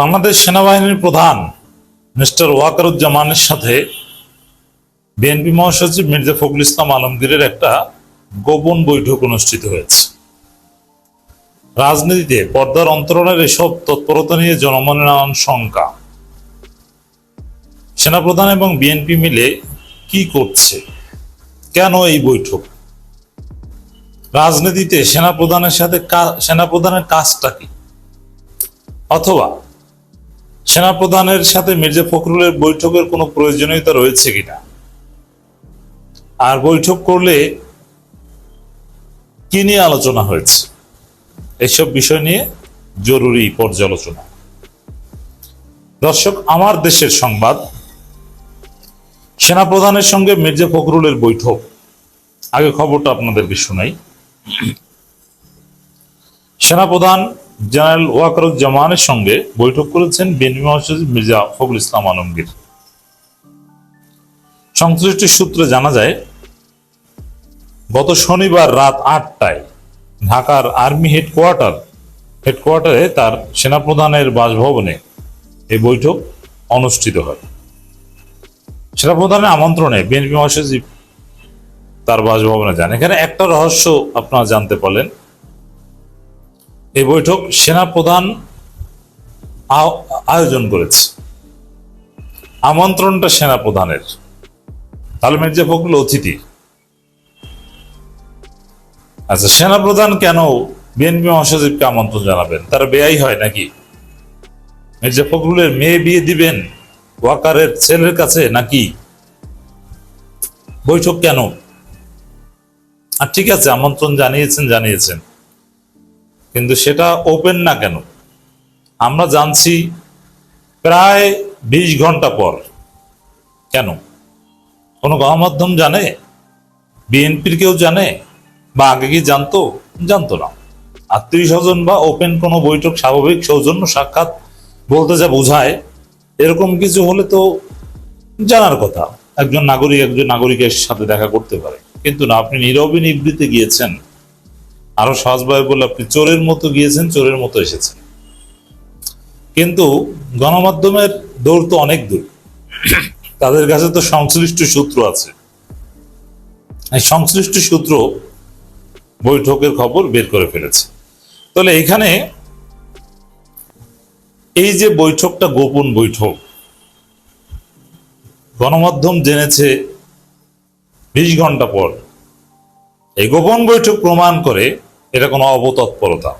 বাংলাদেশ সেনাবাহিনীর প্রধান মিস্টার ওয়াকারুজ্জামানের সাথে বিএনপি মহাসচিব মির্জা ফখরুল ইসলাম আলমগীরের একটা গোপন বৈঠক অনুষ্ঠিত হয়েছে। রাজনীতিতে পর্দার অন্তরণের এসব তৎপরতা নিয়ে জনমনে নানান শঙ্কা। সেনাপ্রধান এবং বিএনপি মিলে কি করছে? কেন এই বৈঠক? রাজনীতিতে সেনাপ্রধানের সাথে সেনাপ্রধানের কাজটা কি? অথবা সেনাপ্রধানের সাথে মির্জা ফখরুলের বৈঠকের কোনো প্রয়োজনীয়তা রয়েছে কিনা? আর বৈঠক করলে কি নিয়ে আলোচনা হয়েছে? এসব বিষয় নিয়ে জরুরি পর্যালোচনা। দর্শক, আমার দেশের সংবাদ, সেনাপ্রধানের সঙ্গে মির্জা ফখরুলের বৈঠক। আগে খবরটা আপনাদেরকে শোনাই। সেনাপ্রধান জেনারেল ওয়াকারুজ্জামানের সঙ্গে বৈঠক করেছেন বিএনপি মহাসচিব মির্জা ফখরুল ইসলাম আলমগীর। সংশ্লিষ্ট সূত্রে জানা যায়, গত শনিবার রাত আটটায় ঢাকার আর্মি হেডকোয়ার্টার, হেডকোয়ার্টারে তার সেনাপ্রধানের বাসভবনে এই বৈঠক অনুষ্ঠিত হয়। সেনাপ্রধানের আমন্ত্রণে বিএনপি মহাসচিব তার বাসভবনে যান। এখানে একটা রহস্য আপনারা জানতে পারলেন। এই বৈঠক সেনা প্রধান আয়োজন করেছে। আমন্ত্রণটা সেনাপ্রধানের। তাহলে মির্জা ফখরুল অতিথি। আচ্ছা সেনাপ্রধান কেন বিএনপি মহাসচিবকে আমন্ত্রণ জানাবেন? তারা বেয়াই হয় নাকি? মির্জা ফখরুলের মেয়ে বিয়ে দিবেন ওয়াকারের ছেলের কাছে নাকি? বৈঠক কেন? আর ঠিক আছে, আমন্ত্রণ জানিয়েছেন জানিয়েছেন। কিন্তু সেটা ওপেন না কেন? আমরা জানছি প্রায় বিশ ঘণ্টা পর। কেন? কোনো গণমাধ্যম জানে? বিএনপির কেউ জানে? বা আগে কি জানতো? জানতো না। আত্মীয় স্বজন বা ওপেন কোনো বৈঠক স্বাভাবিক সৌজন্য সাক্ষাৎ বলতে যা বোঝায়, এরকম কিছু হলে তো জানার কথা। একজন নাগরিক একজন নাগরিকের সাথে দেখা করতে পারে। কিন্তু না, আপনি নীরবে নিবৃতে গিয়েছেন। আরও সহজভাবে বলে আপনি চোরের মতো গিয়েছেন, চোরের মতো এসেছেন। কিন্তু গণমাধ্যমের দৌড় তো অনেক দূর। তাদের কাছে তো সংশ্লিষ্ট সূত্র আছে। এই সংশ্লিষ্ট সূত্র বৈঠকের খবর বের করে ফেলেছে। তাহলে এখানে এই যে বৈঠকটা, গোপন বৈঠক, গণমাধ্যম জেনেছে বিশ ঘণ্টা পর। এই গোপন বৈঠক প্রমাণ করে এটা কোনো অবতৎপরতা।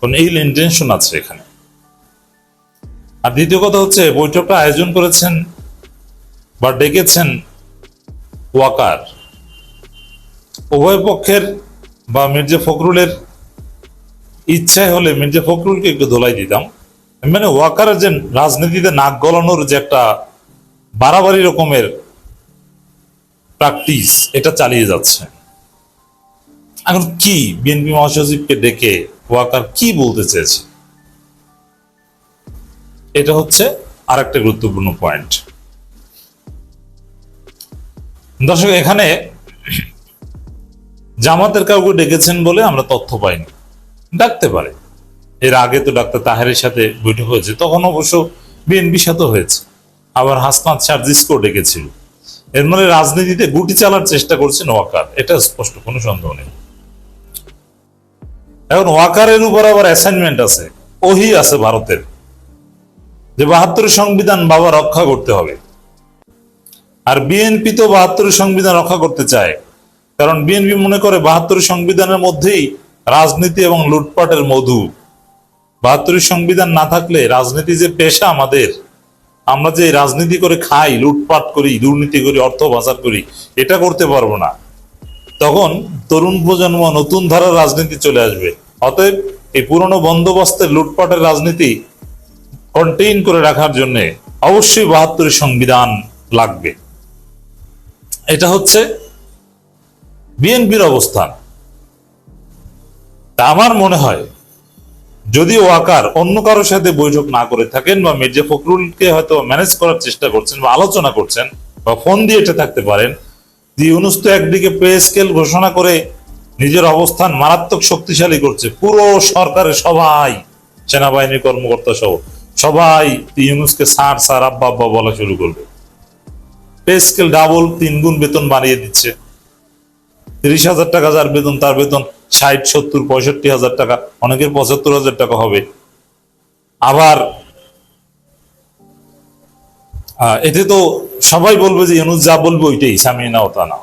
কোন ইল ইন্টেনশন আছে এখানে। আর দ্বিতীয় কথা হচ্ছে, বৈঠকটা আয়োজন করেছেন বা ডেকেছেন ওয়াকার। উভয় পক্ষের বা মির্জা ফখরুলের ইচ্ছায় হলে মির্জা ফখরুলকে একটু ধোলাই দিতাম। মানে ওয়াকারের যে রাজনীতিতে নাক গলানোর যে একটা বাড়াবাড়ি রকমের প্র্যাকটিস এটা চালিয়ে যাচ্ছে। এখন কি বিএনপি মহাসচিবকে ডেকে ওয়াকার কি বলতে চেয়েছে? এটা হচ্ছে আর একটা গুরুত্বপূর্ণ পয়েন্ট দর্শক, এখানে জামাতের কাউকে ডেকেছেন বলে আমরা তথ্য পাইনি। ডাকতে পারে। এর আগে তো ডাক্তার তাহেরের সাথে বৈঠক হয়েছে, তখন অবশ্য বিএনপির সাথে হয়েছে। আবার হাসনাত সার্জিসকেও ডেকেছিল। এর মানে রাজনীতিতে গুটি চালার চেষ্টা করছেন ওয়াকার, এটা স্পষ্ট, কোনো সন্দেহ নেই। এখন ওয়াকারের উপর আবার অ্যাসাইনমেন্ট আছে, ওহি আছে ভারতের, যে বাহাত্তর সংবিধান বাবা রক্ষা করতে হবে। আর বিএনপি তো বাহাত্তর সংবিধান রক্ষা করতে চায়, কারণ বিএনপি মনে করে বাহাত্তর সংবিধানের মধ্যেই রাজনীতি এবং লুটপাটের মধু। বাহাত্তর সংবিধান না থাকলে রাজনীতি যে পেশা আমাদের, আমরা যে রাজনীতি করে খাই, লুটপাট করি, দুর্নীতি করি, অর্থ পাচার করি, এটা করতে পারব না। তখন তরুণ প্রজন্ম নতুন ধারার রাজনীতি চলে আসবে। অতএব এই পুরনো বন্দোবস্তের লুটপাটের রাজনীতি কন্টেইন করে রাখার জন্য অবশ্যই বাহাত্তর সংবিধান লাগবে। এটা হচ্ছে বিএনপির অবস্থান। তা আমার মনে হয় যদি ওয়াকার অন্য কারোর সাথে বৈঠক না করে থাকেন বা মির্জা ফখরুলকে হয়তো ম্যানেজ করার চেষ্টা করছেন বা আলোচনা করছেন বা ফোন দিয়ে এটা থাকতে পারেন, যে ইউনুস একদিকে পে স্কেল ঘোষণা করে নিজের অবস্থান মারাত্মক শক্তিশালী করছে। পুরো সরকারের সবাই, সেনাবাহিনীর কর্মকর্তা সহ, সবাই ইউনুসকে সার সার আব্বা আব্বা বলা শুরু করবে। পে স্কেল ডাবল তিন গুণ বেতন বাড়িয়ে দিচ্ছে। তিরিশ হাজার টাকা যার বেতন, তার বেতন ষাট, সত্তর, পঁয়ষট্টি হাজার টাকা, অনেকের পঁচাত্তর হাজার টাকা হবে। আবার এতে তো সবাই বলবে যে ইউনুস যা বলবে ওইটাই, সামিয়ে নাও তা না।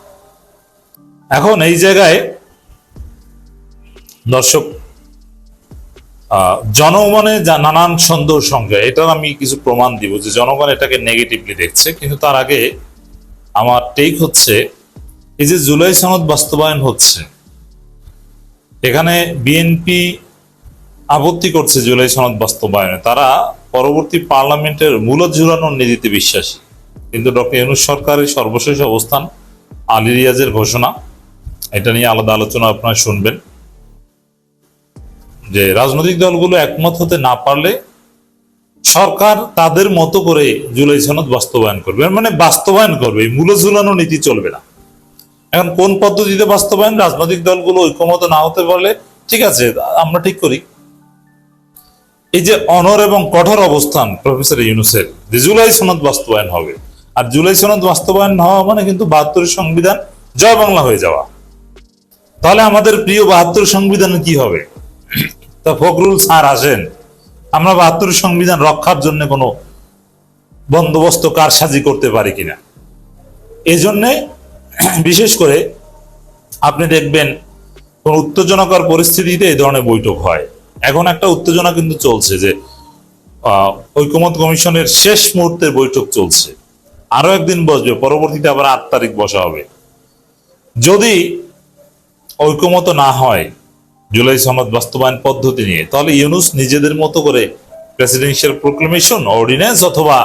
এখন এই জায়গায় দর্শক জনগণে যা নানান সন্দেহ সঙ্গে এটার আমি কিছু প্রমাণ দিব যে জনগণ এটাকে নেগেটিভলি দেখছে, কিন্তু তার আগে আমার টেক হচ্ছে, এই যে জুলাই সনদ বাস্তবায়ন হচ্ছে, এখানে বিএনপি আপত্তি করছে জুলাই সনদ বাস্তবায়নে। তারা পরবর্তী পার্লামেন্টের মূল ঝুলানোর নীতিতে বিশ্বাসী। কিন্তু ডক্টর ইউনুস সরকারের সর্বশেষ অবস্থান আলী রিয়াজের ঘোষণা। এটা নিয়ে আলাদা আলোচনা আপনারা শুনবেন। যে রাজনৈতিক দলগুলো একমত হতে না পারলে সরকার তাদের মতো করে জুলাই সনদ বাস্তবায়ন করবে। মানে বাস্তবায়ন করবে মূল ঝুলানো নীতি চলবে না। এখন কোন পদ্ধতিতে বাস্তবায়ন, রাজনৈতিক দলগুলো ঐক্যমত না হতে পারলে, ঠিক আছে, আমরা ঠিক করি। এই যে অনর এবং কঠোর অবস্থান, প্রফেসর ইউনুসের, যে জুলাই সনদ বাস্তবায়ন হবে। আর জুলাই সনদ বাস্তবায়ন হওয়া মানে কিন্তু বাহাত্তর সংবিধান জয় বাংলা হয়ে যাওয়া। তাহলে আমাদের প্রিয় বাহাত্তর সংবিধান কি হবে? তা ফখরুল স্যার আসেন। আমরা বাহাত্তর সংবিধান রক্ষার জন্য কোনো বন্দোবস্ত কারসাজি করতে পারি কিনা। এই জন্যে বিশেষ করে আপনি দেখবেন কোন উত্তেজনাকর পরিস্থিতিতে এই ধরনের বৈঠক হয়। এখন একটা উত্তেজনা কিন্তু চলছে যে আহ, ঐকমত্য কমিশনের শেষ মুহূর্তের বৈঠক চলছে। আরও একদিন বসবে পরবর্তীতে আবার আট তারিখ বসা হবে। যদি ঐকমত না হয় জুলাই সনদ বাস্তবায়ন পদ্ধতি নিয়ে। তাহলে ইউনুস নিজেদের মতো করে প্রেসিডেন্সিয়াল প্রোক্লেমেশন অর্ডিন্যান্স অথবা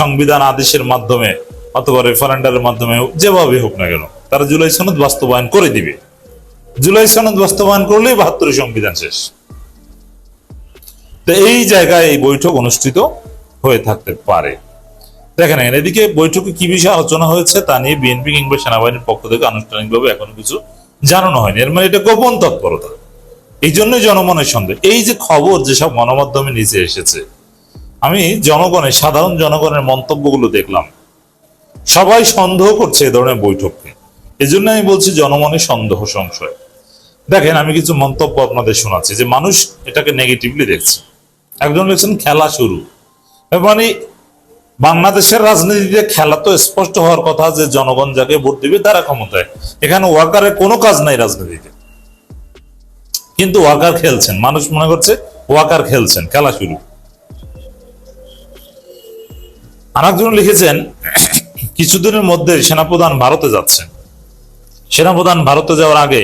সংবিধান আদেশের মাধ্যমে অথবা রেফারেন্ডারের মাধ্যমে যেভাবে হোক না কেন, তারা জুলাই সনদ বাস্তবায়ন করে দিবে। জুলাই সনদ বাস্তবায়ন করলেই বাহাত্তরের সংবিধান শেষ। তো এই জায়গায় এই বৈঠক অনুষ্ঠিত হয়ে থাকতে পারে। দেখেন, এদিকে বৈঠকে কি বিষয়ে আলোচনা হয়েছে তা নিয়ে বিএনপি কিংবা সেনাবাহিনীর পক্ষ থেকে আনুষ্ঠানিকভাবে এখনও কিছু জানানো হয়নি। এর মানে এটা গোপন তৎপরতা। এই জন্যই জনমনের সন্দেহ। এই যে খবর যেসব গণমাধ্যমে নিচে এসেছে, আমি জনগণের, সাধারণ জনগণের মন্তব্যগুলো দেখলাম। সবাই সন্দেহ করছে এ ধরনের বৈঠককে এই জন্য আমি বলছি জনমনে সন্দেহ সংশয়। দেখেন, আমি কিছু মন্তব্য আপনাদের শোনাচ্ছি যে মানুষ এটাকে নেগেটিভলি দেখছে। একজন লিখছেন খেলা শুরু। মানে বাংলাদেশের রাজনীতিতে খেলা তো স্পষ্ট হওয়ার কথা যে জনগণ যাকে ভোট দিবে তারা ক্ষমতায়। এখানে ওয়ার্কারের কোনো কাজ নাই রাজনীতিতে। কিন্তু ওয়ার্কার খেলছেন। মানুষ মনে করছে ওয়ার্কার খেলছেন, খেলা শুরু। আরেকজন লিখেছেন, কিছুদিনের মধ্যে সেনাপ্রধান ভারতে যাচ্ছেন। সেনাপ্রধান ভারতে যাওয়ার আগে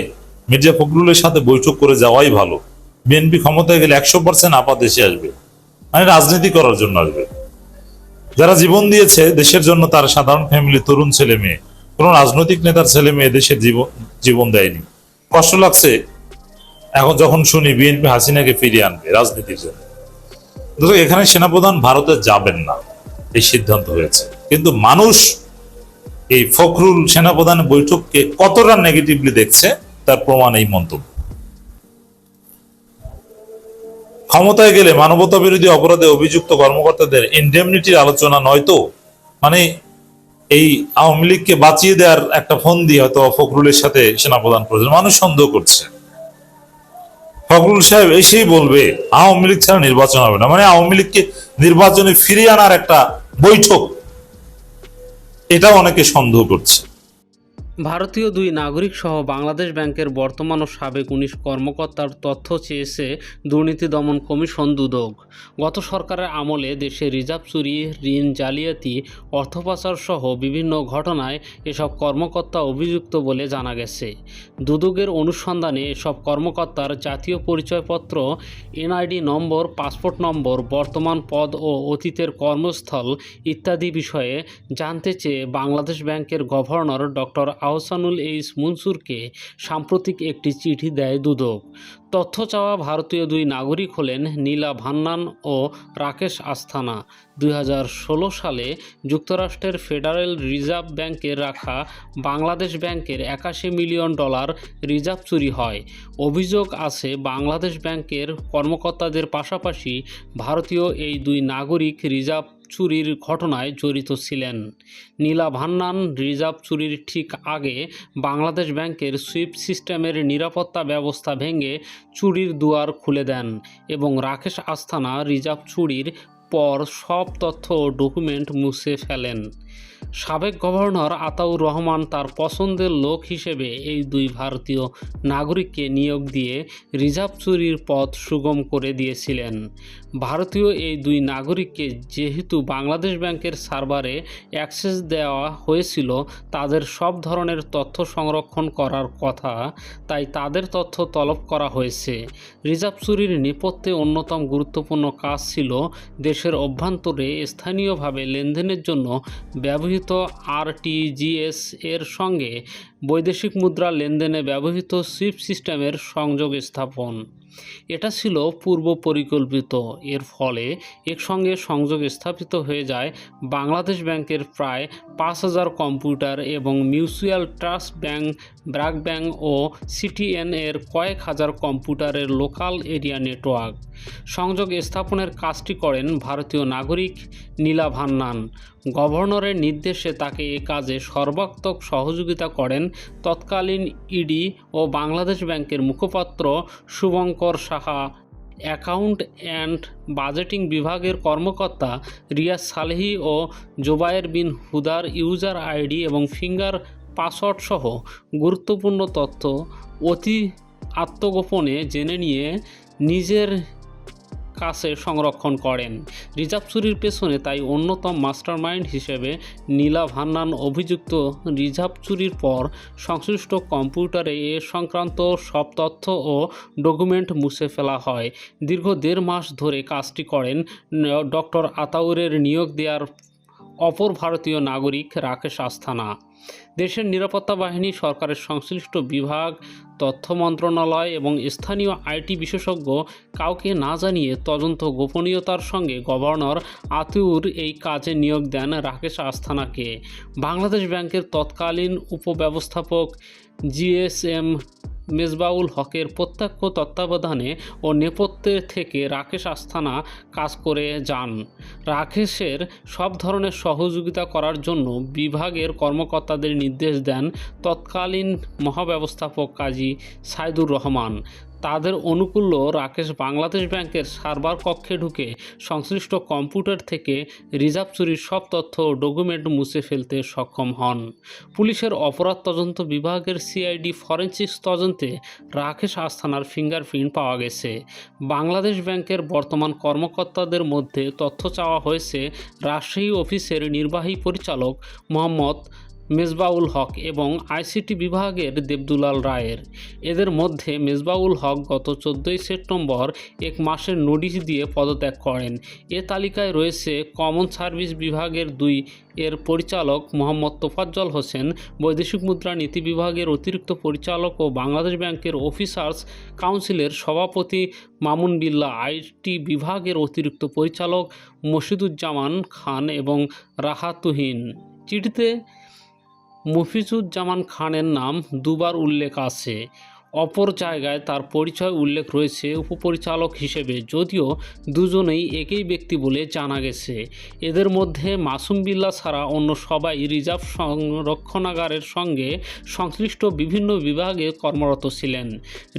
মির্জা ফখরুলের সাথে বৈঠক করে যাওয়াই ভালো। বিএনপি ক্ষমতায় গেলে একশো পার্সেন্ট আপা দেশে আসবে। মানে রাজনীতি করার জন্য আসবে। যারা জীবন দিয়েছে দেশের জন্য তার সাধারণ ফ্যামিলি, তরুণ ছেলে মেয়ে, কোন রাজনৈতিক নেতার ছেলে মেয়ে দেশের জীবন জীবন দেয়নি। কষ্ট লাগছে। এখন যখন শুনি বিএনপি হাসিনাকে ফিরিয়ে আনবে রাজনীতির জন্য। এখানে সেনাপ্রধান ভারতে যাবেন না, এই সিদ্ধান্ত হয়েছে। কিন্তু মানুষ এই ফখরুল সেনাপ্রধান বৈঠককে কতটা নেগেটিভলি দেখছে, তার প্রমাণ এই মন্তব্য। ক্ষমতায় গেলে মানবতা বিরোধী অপরাধে অভিযুক্ত কর্মকর্তাদের ইন্ডেমনিটির আলোচনা নয় তো? মানে এই আওয়ামী লীগকে বাঁচিয়ে দেওয়ার একটা ফোন দিয়ে হয়তো ফখরুলের সাথে সেনাপ্রধান করেছেন। মানুষ সন্দেহ করছে। ফখরুল সাহেব এসেই বলবে, আওয়ামী লীগ ছাড়া নির্বাচন হবে না। মানে আওয়ামী লীগকে নির্বাচনে ফিরিয়ে আনার একটা বৈঠক। এটা অনেকে সন্দেহ করছে। ভারতীয় দুই নাগরিক সহ বাংলাদেশ ব্যাংকের বর্তমান ও সাবেক উনিশ কর্মকর্তার তথ্য চেয়েছে দুর্নীতি দমন কমিশন দুদক। গত সরকারের আমলে দেশে রিজার্ভ চুরি, ঋণ জালিয়াতি অর্থ সহ বিভিন্ন ঘটনায় এসব কর্মকর্তা অভিযুক্ত বলে জানা গেছে। দুদকের অনুসন্ধানে এসব কর্মকর্তার জাতীয় পরিচয়পত্র, এনআইডি নম্বর, পাসপোর্ট নম্বর, বর্তমান পদ ও অতীতের কর্মস্থল ইত্যাদি বিষয়ে জানতে চেয়ে বাংলাদেশ ব্যাংকের গভর্নর ডক্টর আহসানুল এইস মনসুরকে সাম্প্রতিক একটি চিঠি দেয় দুদক। তথ্য চাওয়া ভারতীয় দুই নাগরিক হলেন নীলা ভান্নান ও রাকেশ আস্থানা। দুই হাজার ষোলো সালে যুক্তরাষ্ট্রের ফেডারেল রিজার্ভ ব্যাংকে রাখা বাংলাদেশ ব্যাংকের একাশি মিলিয়ন ডলার রিজার্ভ চুরি হয়। অভিযোগ আছে, বাংলাদেশ ব্যাংকের কর্মকর্তাদের পাশাপাশি ভারতীয় এই দুই নাগরিক রিজার্ভ চুরির ঘটনায় জড়িত ছিলেন। নীলা ভান্নান রিজার্ভ চুরির ঠিক আগে বাংলাদেশ ব্যাংকের সুইপ সিস্টেমের নিরাপত্তা ব্যবস্থা ভেঙে চুরির দুয়ার খুলে দেন এবং রাকেশ আস্থানা রিজার্ভ চুরির পর সব তথ্য ও ডকুমেন্ট মুছে ফেলেন। সাবেক গভর্নর আতাউর রহমান তার পছন্দের লোক হিসেবে এই দুই ভারতীয় নাগরিককে নিয়োগ দিয়ে রিজার্ভ চুরির পথ সুগম করে দিয়েছিলেন। ভারতীয় এই দুই নাগরিককে যেহেতু বাংলাদেশ ব্যাংকের সার্ভারে অ্যাক্সেস দেওয়া হয়েছিল, তাদের সব ধরনের তথ্য সংরক্ষণ করার কথা, তাই তাদের তথ্য তলব করা হয়েছে। রিজার্ভ চুরির নেপথ্যে অন্যতম গুরুত্বপূর্ণ কাজ ছিল দেশের অভ্যন্তরে স্থানীয়ভাবে লেনদেনের জন্য ব্যবহৃত আরটিজিএস এর সঙ্গে বৈদেশিক মুদ্রা লেনদেনে ব্যবহৃত সুইফট সিস্টেমের সংযোগ স্থাপন। এটা ছিল পূর্ব পরিকল্পিত। এর ফলে একসঙ্গে সংযোগ স্থাপিত হয়ে যায় বাংলাদেশ ব্যাংকের প্রায় পাঁচ হাজার কম্পিউটার এবং mutual trust bank BRAC bank ও সিটিএন এর কয়েক হাজার কম্পিউটারের লোকাল এরিয়া নেটওয়ার্ক। সংযোগ স্থাপনের কাজটি করেন ভারতীয় নাগরিক নীলা ভান্নান। গভর্নরের নির্দেশে তাকে এ কাজে সর্বাত্মক সহযোগিতা করেন তৎকালীন ইডি ও বাংলাদেশ ব্যাংকের মুখপাত্র Shubhankar Saha, account and budgeting বিভাগের কর্মকর্তা রিয়াজ সালেহি ও জোবায়ের বিন হুদার ইউজার আইডি এবং ফিঙ্গার পাসওয়ার্ড সহ গুরুত্বপূর্ণ তথ্য অতি আত্মগোপনে জেনে নিয়ে নিজের কাছে সংরক্ষণ করেন। রিজার্ভ চুরির পেছনে তাই অন্যতম মাস্টারমাইন্ড হিসেবে নীলা ভান্নান অভিযুক্ত রিজার্ভ চুরির পর সংশ্লিষ্ট কম্পিউটারে এ সংক্রান্ত সব তথ্য ও ডকুমেন্ট মুছে ফেলা হয়। দীর্ঘ দেড় মাস ধরে কাজটি করেন ডক্টর আতাউরের নিয়োগ দেওয়ার অপর ভারতীয় নাগরিক রাকেশ আস্থানা। দেশের নিরাপত্তা বাহিনী, সরকারের সংশ্লিষ্ট বিভাগ, তথ্য মন্ত্রণালয় এবং স্থানীয় আইটি বিশেষজ্ঞ কাউকে না জানিয়ে তদন্ত গোপনীয়তার সঙ্গে গভর্নর আতিউর এই কাজে নিয়োগ দেন রাকেশ আস্থানাকে। বাংলাদেশ ব্যাংকের তৎকালীন উপব্যবস্থাপক জিএসএম মেজবাউল হকের প্রত্যক্ষ তত্ত্বাবধানে ও নেপথ্যে থেকে রাকেশ আস্থানা কাজ করে যান। রাকেশের সব ধরনের সহযোগিতা করার জন্য বিভাগের কর্মকর্তাদের নির্দেশ দেন তৎকালীন মহাব্যবস্থাপক কাজী সাইদুর রহমান। তাদের অনুকূল্য রাকেশ বাংলাদেশ ব্যাংকের সার্ভার কক্ষে ঢুকে সংশ্লিষ্ট কম্পিউটার থেকে রিজার্ভ চুরির সব তথ্য ডকুমেন্ট মুছে ফেলতে সক্ষম হন। পুলিশের অপরাধ তদন্ত বিভাগের সিআইডি ফরেন্সিক্স তদন্তে রাকেশ আস্থানার ফিঙ্গারপ্রিন্ট পাওয়া গেছে। বাংলাদেশ ব্যাংকের বর্তমান কর্মকর্তাদের মধ্যে তথ্য চাওয়া হয়েছে রাজশাহী অফিসের নির্বাহী পরিচালক মোহাম্মদ মেজবাউল হক এবং আইসিটি বিভাগের দেবদুলাল রায়ের। এদের মধ্যে মেজবাউল হক গত চোদ্দোই সেপ্টেম্বর এক মাসের নোটিশ দিয়ে পদত্যাগ করেন। এ তালিকায় রয়েছে কমন সার্ভিস বিভাগের দুই, এর পরিচালক মোহাম্মদ তোফাজ্জল হোসেন, বৈদেশিক মুদ্রা নীতি বিভাগের অতিরিক্ত পরিচালক ও বাংলাদেশ ব্যাংকের অফিসার্স কাউন্সিলের সভাপতি মামুন বিল্লা, আইটি বিভাগের অতিরিক্ত পরিচালক মসিদুজ্জামান খান এবং রাহাতুহিন। চিঠিতে মফিজুজ্জামান খানের নাম দুবার উল্লেখ আছে। অপর জায়গায় তার পরিচয় উল্লেখ রয়েছে উপপরিচালক হিসেবে, যদিও দুজনেই একই ব্যক্তি বলে জানা গেছে। এদের মধ্যে মাসুম বিল্লা ছাড়া অন্য সবাই রিজার্ভ সংরক্ষণাগারের সঙ্গে সংশ্লিষ্ট বিভিন্ন বিভাগে কর্মরত ছিলেন।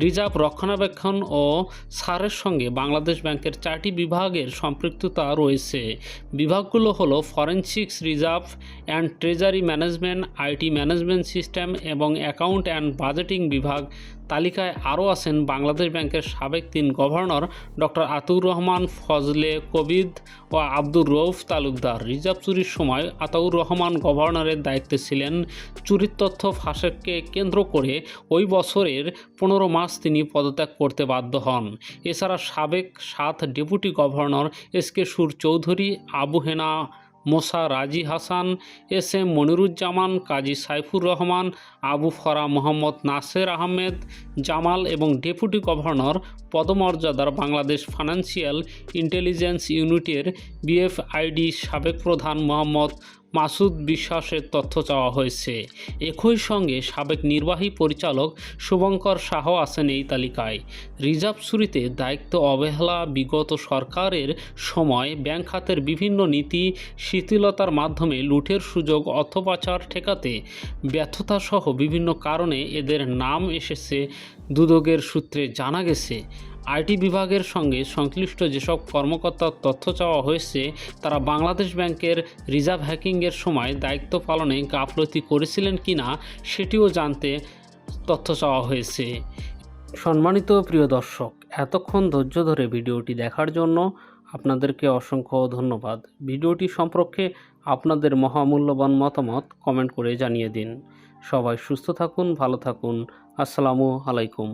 রিজার্ভ রক্ষণাবেক্ষণ ও সারের সঙ্গে বাংলাদেশ ব্যাংকের চারটি বিভাগের সম্পৃক্ততা রয়েছে। বিভাগগুলো হলো forensics reserve and treasury management, IT management system এবং অ্যাকাউন্ট অ্যান্ড বাজেটিং বিভাগ। তালিকায় আরও আছেন বাংলাদেশ ব্যাংকের সাবেক তিন গভর্নর ডক্টর আতুর রহমান, ফজলে কবিদ ও আব্দুর রৌফ তালুকদার। রিজার্ভ চুরির সময় আতাউর রহমান গভর্নরের দায়িত্বে ছিলেন। চুরির তথ্য ফাঁসকে কেন্দ্র করে ওই বছরের পনেরো মাস তিনি পদত্যাগ করতে বাধ্য হন। এছাড়া সাবেক সাত ডেপুটি গভর্নর এস কে সুর চৌধুরী আবু হেনা মোসা রাজি হাসান, এস এম মনিরুজ্জামান, কাজী সাইফুর রহমান, আবু ফরা মোহাম্মদ নাসের আহমেদ, জামাল এবং ডেপুটি গভর্নর পদমর্যাদার বাংলাদেশ ফাইন্যান্সিয়াল ইন্টেলিজেন্স ইউনিটের বিএফআইডি সাবেক প্রধান মোহাম্মদ মাসুদ বিশ্বাসের তথ্য চাওয়া হয়েছে। একই সঙ্গে সাবেক নির্বাহী পরিচালক শুভঙ্কর শাহ আছেন এই তালিকায়। রিজার্ভ শুরুতে দায়িত্ব অবহেলা বিগত সরকারের সময় ব্যাংক খাতের বিভিন্ন নীতি, শিথিলতার মাধ্যমে লুটের সুযোগ অর্থ পাচার ঠেকাতে ব্যর্থতাসহ বিভিন্ন কারণে এদের নাম এসেছে দুদকের সূত্রে জানা গেছে, আইটি বিভাগের সঙ্গে সংশ্লিষ্ট যেসব কর্মকর্তার তথ্য চাওয়া হয়েছে, তারা বাংলাদেশ ব্যাংকের রিজার্ভ হ্যাকিংয়ের সময় দায়িত্ব পালনে গাফলতি করেছিলেন কিনা সেটিও জানতে তথ্য চাওয়া হয়েছে। সম্মানিত প্রিয় দর্শক, এতক্ষণ ধৈর্য ধরে ভিডিওটি দেখার জন্য আপনাদেরকে অসংখ্য ধন্যবাদ। ভিডিওটি সম্পর্কে আপনাদের মহামূল্যবান মতামত কমেন্ট করে জানিয়ে দিন। সবাই সুস্থ থাকুন, ভালো থাকুন। আসসালামু আলাইকুম।